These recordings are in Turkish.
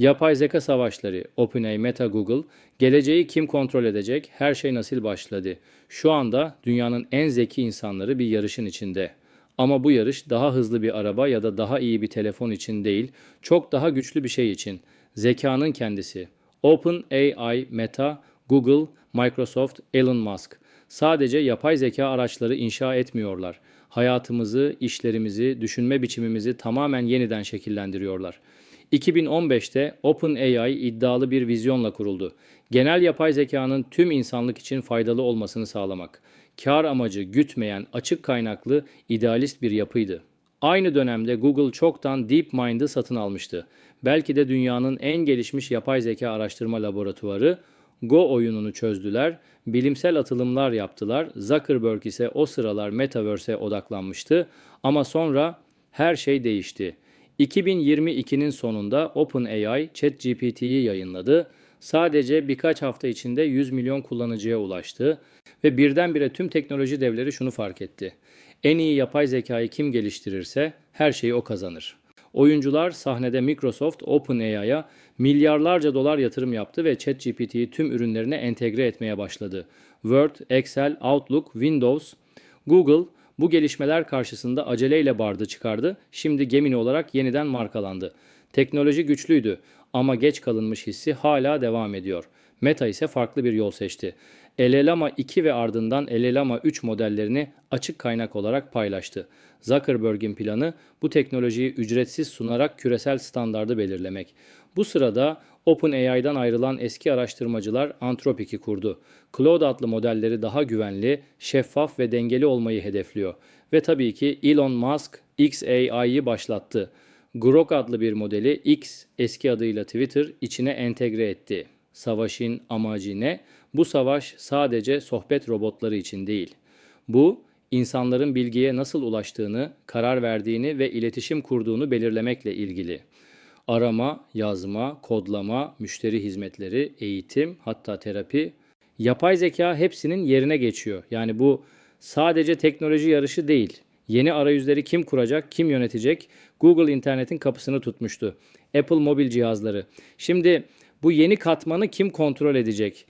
Yapay zeka savaşları, OpenAI, Meta, Google, geleceği kim kontrol edecek, her şey nasıl başladı? Şu anda dünyanın en zeki insanları bir yarışın içinde. Ama bu yarış daha hızlı bir araba ya da daha iyi bir telefon için değil, çok daha güçlü bir şey için. Zekanın kendisi. OpenAI, Meta, Google, Microsoft, Elon Musk. Sadece yapay zeka araçları inşa etmiyorlar. Hayatımızı, işlerimizi, düşünme biçimimizi tamamen yeniden şekillendiriyorlar. 2015'te OpenAI iddialı bir vizyonla kuruldu. Genel yapay zekanın tüm insanlık için faydalı olmasını sağlamak. Kar amacı gütmeyen, açık kaynaklı, idealist bir yapıydı. Aynı dönemde Google çoktan DeepMind'ı satın almıştı. Belki de dünyanın en gelişmiş yapay zeka araştırma laboratuvarı Go oyununu çözdüler, bilimsel atılımlar yaptılar. Zuckerberg ise o sıralar Metaverse'e odaklanmıştı ama sonra her şey değişti. 2022'nin sonunda OpenAI ChatGPT'yi yayınladı. Sadece birkaç hafta içinde 100 milyon kullanıcıya ulaştı ve birdenbire tüm teknoloji devleri şunu fark etti. En iyi yapay zekayı kim geliştirirse her şeyi o kazanır. Oyuncular sahnede Microsoft OpenAI'ya milyarlarca dolar yatırım yaptı ve ChatGPT'yi tüm ürünlerine entegre etmeye başladı. Word, Excel, Outlook, Windows, Google bu gelişmeler karşısında aceleyle bardı çıkardı. Şimdi Gemini olarak yeniden markalandı. Teknoloji güçlüydü ama geç kalınmış hissi hala devam ediyor. Meta ise farklı bir yol seçti. LLama 2 ve ardından LLama 3 modellerini açık kaynak olarak paylaştı. Zuckerberg'in planı bu teknolojiyi ücretsiz sunarak küresel standardı belirlemek. Bu sırada OpenAI'dan ayrılan eski araştırmacılar Anthropic'i kurdu. Claude adlı modelleri daha güvenli, şeffaf ve dengeli olmayı hedefliyor. Ve tabii ki Elon Musk XAI'yi başlattı. Grok adlı bir modeli X eski adıyla Twitter içine entegre etti. Savaşın amacı ne? Bu savaş sadece sohbet robotları için değil. Bu insanların bilgiye nasıl ulaştığını, karar verdiğini ve iletişim kurduğunu belirlemekle ilgili. Arama, yazma, kodlama, müşteri hizmetleri, eğitim, hatta terapi, yapay zeka hepsinin yerine geçiyor. Yani bu sadece teknoloji yarışı değil. Yeni arayüzleri kim kuracak, kim yönetecek? Google internetin kapısını tutmuştu. Apple mobil cihazları. Şimdi bu yeni katmanı kim kontrol edecek?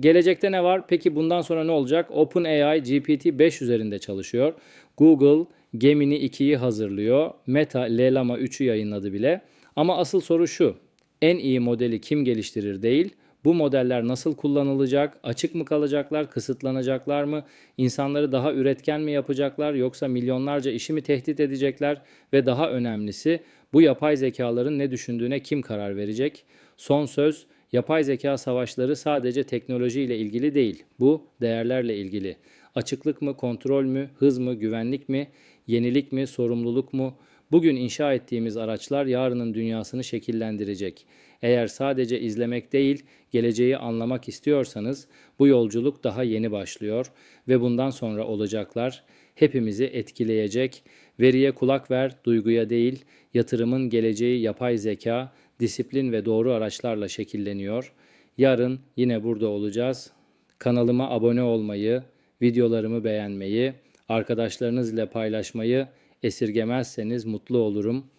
Gelecekte ne var? Peki bundan sonra ne olacak? OpenAI GPT-5 üzerinde çalışıyor. Google Gemini 2'yi hazırlıyor. Meta Lelama 3'ü yayınladı bile. Ama asıl soru şu. En iyi modeli kim geliştirir değil, bu modeller nasıl kullanılacak? Açık mı kalacaklar? Kısıtlanacaklar mı? İnsanları daha üretken mi yapacaklar? Yoksa milyonlarca işi mi tehdit edecekler? Ve daha önemlisi bu yapay zekaların ne düşündüğüne kim karar verecek? Son söz yapay zeka savaşları sadece teknoloji ile ilgili değil. Bu değerlerle ilgili. Açıklık mı, kontrol mü, hız mı, güvenlik mi, yenilik mi, sorumluluk mu? Bugün inşa ettiğimiz araçlar yarının dünyasını şekillendirecek. Eğer sadece izlemek değil, geleceği anlamak istiyorsanız bu yolculuk daha yeni başlıyor ve bundan sonra olacaklar hepimizi etkileyecek. Veriye kulak ver, duyguya değil. Yatırımın geleceği yapay zeka, disiplin ve doğru araçlarla şekilleniyor. Yarın yine burada olacağız. Kanalıma abone olmayı, videolarımı beğenmeyi, arkadaşlarınız ile paylaşmayı esirgemezseniz mutlu olurum.